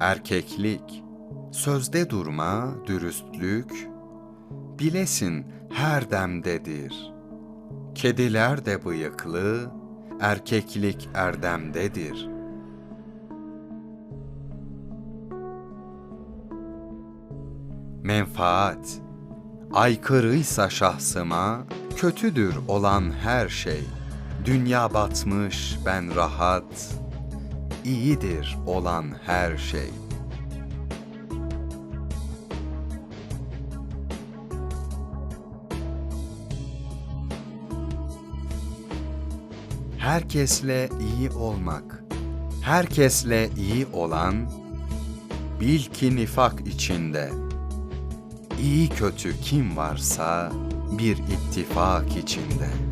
erkeklik, sözde durma, dürüstlük, bilesin her demdedir. Kediler de bıyıklı, erkeklik erdemdedir. Menfaat, aykırıysa şahsıma, kötüdür olan her şey. Dünya batmış, ben rahat, iyidir olan her şey. Herkesle iyi olmak, herkesle iyi olan, bil ki nifak içinde. İyi kötü kim varsa bir ittifak içinde.''